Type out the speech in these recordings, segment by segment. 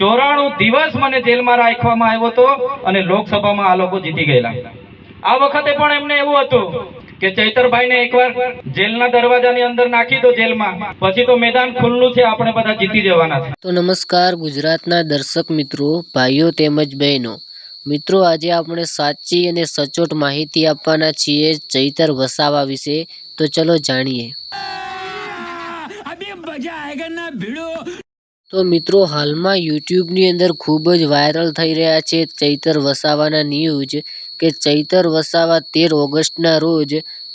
ચોરાણું દિવસ મને જેલમાં રાખવામાં આવ્યો હતો અને લોકસભામાં આ લોકો જીતી ગયેલા. આ વખતે પણ એમને એવું હતું કે ચૈતરભાઈને એકવાર જેલના દરવાજાની અંદર નાખી દો જેલમાં. પછી તો મેદાન ખુલ્લું છે આપણે બધા જીતી જવાના છે. તો નમસ્કાર ગુજરાતના દર્શક મિત્રો ભાઈઓ તેમજ બહેનો. મિત્રો આજે આપણે સાચી અને સચોટ માહિતી આપવાના છીએ ચૈતર વસાવા વિશે. તો ચલો જાણીએ. તો મિત્રો, હાલમાં યુટ્યુબની અંદર ખૂબ જ વાયરલ થઈ રહ્યા છે ચૈતર વસાવાના ન્યૂઝ કે ચૈતર વસાવા તેર ઓગસ્ટના રોજ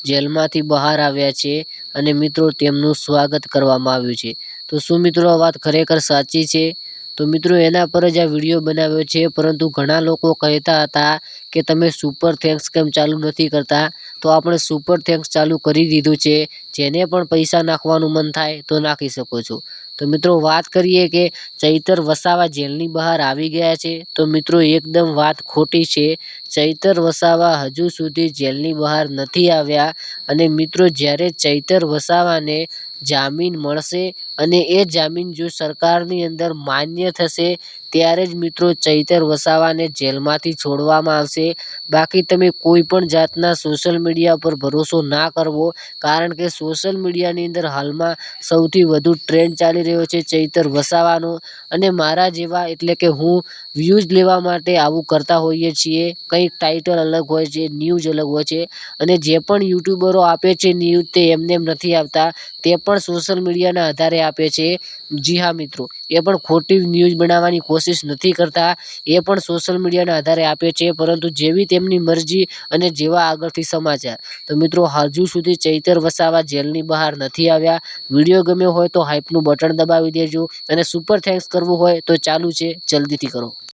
જેલમાંથી બહાર આવ્યા છે અને મિત્રો, તેમનું સ્વાગત કરવામાં આવ્યું છે. તો શું મિત્રો, આ વાત ખરેખર સાચી છે? તો મિત્રો, એના પર જ આ વીડિયો બનાવ્યો છે, પરંતુ ઘણા લોકો કહેતા હતા કે તમે સુપર થેન્ક્સ કેમ ચાલુ નથી કરતા? તો આપણે સુપર થેન્ક્સ ચાલુ કરી દીધું છે. જેને પણ પૈસા નાખવાનું મન થાય તો નાખી શકો છો. તો મિત્રો વાત કરીએ કે ચૈતર વસાવા જેલની બહાર આવી ગયા છે. તો મિત્રો એકદમ વાત ખોટી છે. ચૈતર વસાવા હજુ સુધી જેલની બહાર નથી આવ્યા અને મિત્રો જ્યારે ચૈતર વસાવાને જામીન મળશે અને એ જામીન જો સરકારની અંદર માન્ય થશે ત્યારે જ મિત્રો ચૈતર વસાવાને જેલમાંથી છોડવામાં આવશે. બાકી તમે કોઈ પણ જાતના સોશિયલ મીડિયા પર ભરોસો ના કરવો, કારણ કે સોશિયલ મીડિયાની અંદર હાલમાં સૌથી વધુ ટ્રેન્ડ ચાલી રહ્યો છે ચૈતર વસાવાનો. અને મારા જેવા એટલે કે હું વ્યૂઝ લેવા માટે આવું કરતા હોઈએ છીએ. કંઈક ટાઇટલ અલગ હોય છે ન્યૂઝ અલગ હોય છે. અને જે પણ યુટ્યુબરો આપે છે ન્યૂઝ તે એમને એમ નથી આવતા. તે પણ સોશિયલ મીડિયાના આધારે આપે છે. જી હા મિત્રો, એ પણ ખોટી ન્યૂઝ બનાવવાની કોશિશ નથી કરતા, એ પણ સોશિયલ મીડિયાના આધારે આપે છે, પરંતુ જેવી તેમની મરજી અને જેવા આગળથી સમાચાર. તો મિત્રો, હજુ સુધી ચૈતર વસાવા જેલની બહાર નથી આવ્યા. વીડિયો ગમ્યો હોય તો હાઇપનું બટન દબાવી દેજો અને સુપર થેન્ક્સ કરવું હોય તો ચાલુ છે, જલ્દીથી કરો.